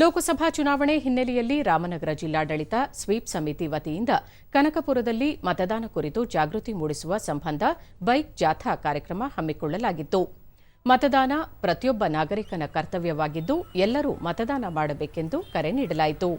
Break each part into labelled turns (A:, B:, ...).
A: ಲೋಕಸಭಾ ಚುನಾವಣೆ ಹಿನ್ನೆಲೆಯಲ್ಲಿ ರಾಮನಗರ ಜಿಲ್ಲಾಡಳಿತ ಸ್ವೀಪ್ ಸಮಿತಿ ವತಿಯಿಂದ ಕನಕಪುರದಲ್ಲಿ ಮತದಾನ ಕುರಿತು ಜಾಗೃತಿ ಮೂಡಿಸುವ ಸಂಬಂಧ ಬೈಕ್ ಜಾಥಾ ಕಾರ್ಯಕ್ರಮ ಹಮ್ಮಿಕೊಳ್ಳಲಾಗಿತ್ತು. ಮತದಾನ ಪ್ರತಿಯೊಬ್ಬ ನಾಗರಿಕನ ಕರ್ತವ್ಯವಾಗಿದ್ದು ಎಲ್ಲರೂ ಮತದಾನ ಮಾಡಬೇಕೆಂದು ಕರೆ ನೀಡಲಾಯಿತು.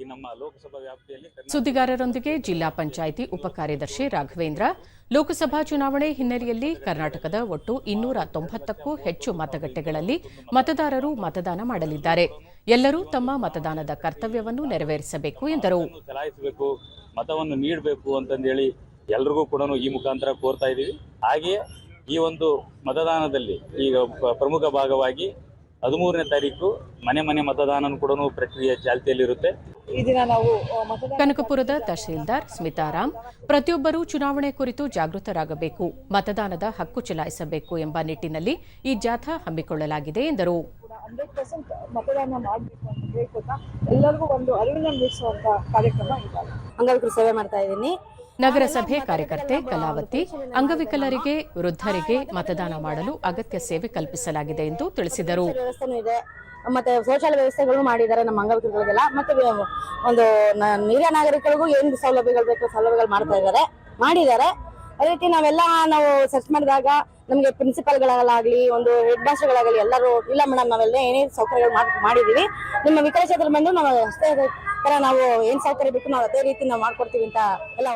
B: ಈ ನಮ್ಮ ಲೋಕಸಭಾ ವ್ಯಾಪ್ತಿಯಲ್ಲಿ ಕರ್ನಾಟಕ
A: ಸುದ್ದಿಗಾರರೊಂದಿಗೆ ಜಿಲ್ಲಾ ಪಂಚಾಯಿತಿ ಉಪಕಾರ್ಯದರ್ಶಿ ರಾಘವೇಂದ್ರ. ಲೋಕಸಭಾ ಚುನಾವಣೆ ಹಿನ್ನೆಲೆಯಲ್ಲಿ ಕರ್ನಾಟಕದ ಒಟ್ಟು ಇನ್ನೂರ ತೊಂಬತ್ತಕ್ಕೂ ಹೆಚ್ಚು ಮತಗಟ್ಟೆಗಳಲ್ಲಿ ಮತದಾರರು ಮತದಾನ ಮಾಡಲಿದ್ದಾರೆ. ಎಲ್ಲರೂ ತಮ್ಮ ಮತದಾನದ ಕರ್ತವ್ಯವನ್ನು ನೆರವೇರಿಸಬೇಕು ಎಂದರು.
B: ಚಲಾಯಿಸಬೇಕು ಮತವನ್ನು ನೀಡಬೇಕು ಅಂತಂದೇಳಿ ಎಲ್ರಿಗೂ ಕೂಡ ಈ ಮುಖಾಂತರ ಕೋರ್ತಾ ಇದ್ದೀವಿ. ಹಾಗೆಯೇ ಈ ಒಂದು ಮತದಾನದಲ್ಲಿ ಈಗ ಪ್ರಮುಖ ಭಾಗವಾಗಿ ಹದಿಮೂರನೇ ತಾರೀಕು ಮನೆ ಮನೆ ಮತದಾನ ಕೂಡ ಪ್ರಕ್ರಿಯೆ ಚಾಲ್ತಿಯಲ್ಲಿರುತ್ತೆ
C: ಈ ದಿನ ನಾವು ಮತದಾನ
A: ಕನಕಪುರದ ತಹಶೀಲ್ದಾರ್ ಸ್ಮಿತಾರಾಮ್ ಪ್ರತಿಯೊಬ್ಬರೂ ಚುನಾವಣೆ ಕುರಿತು ಜಾಗೃತರಾಗಬೇಕು ಮತದಾನದ ಹಕ್ಕು ಚಲಾಯಿಸಬೇಕು ಎಂಬ ನಿಟ್ಟಿನಲ್ಲಿ ಈ ಜಾಥಾ ಹಮ್ಮಿಕೊಳ್ಳಲಾಗಿದೆ ಎಂದರು.
C: ಅಂತ ಎಲ್ಲರಿಗೂ ಒಂದು ಅರಿವಿನ ಮೂಡಿಸುವಂತ ಕಾರ್ಯಕ್ರಮ ಇದ್ದಾರೆ
D: ಅಂಗವಿಕಲ ಸೇವೆ ಮಾಡ್ತಾ ಇದ್ದೀನಿ.
A: ನಗರಸಭೆ ಕಾರ್ಯಕರ್ತೆ ಕಲಾವತಿ ಅಂಗವಿಕಲರಿಗೆ ವೃದ್ಧರಿಗೆ ಮತದಾನ ಮಾಡಲು ಅಗತ್ಯ ಸೇವೆ ಕಲ್ಪಿಸಲಾಗಿದೆ ಎಂದು ತಿಳಿಸಿದರು.
D: ಮತ್ತೆ ಶೌಚಾಲಯ ವ್ಯವಸ್ಥೆಗಳು ಮಾಡಿದ್ದಾರೆ ನಮ್ಮ ಅಂಗವಿಕಲರಿಗೆಲ್ಲ. ಮತ್ತೆ ಒಂದು ಹಿರಿಯ ನಾಗರಿಕರಿಗೂ ಏನು ಸೌಲಭ್ಯಗಳು ಬೇಕು ಸೌಲಭ್ಯಗಳು ಮಾಡ್ತಾ ಇದ್ದಾರೆ. ಮಾಡಿದ್ದಾರೆ. ಅದೇ ರೀತಿ ನಾವೆಲ್ಲ ನಾವು ಸರ್ಚ್ ಮಾಡಿದಾಗ ನಮಗೆ ಪ್ರಿನ್ಸಿಪಾಲ್ಗಳಾಗಲಿ ಒಂದು ಹೆಡ್ ಮಾಸ್ಟರ್ಗಳಾಗಲಿ ಎಲ್ಲರೂ, ಇಲ್ಲ ಮೇಡಮ್ ನಾವೆಲ್ಲ ಏನೇ ಸೌಕರ್ಯಗಳು ಮಾಡಿದೀವಿ. ನಿಮ್ಮ ವಿಕಲಚೇತನ ಬಂದು ನಾವು ಅಷ್ಟೇ ತರ ನಾವು ಏನ್ ಸೌಕರ್ಯ ಬೇಕು ನಾವು ಅದೇ ರೀತಿ ನಾವು ಮಾಡ್ಕೊಡ್ತೀವಿ ಅಂತ ಎಲ್ಲ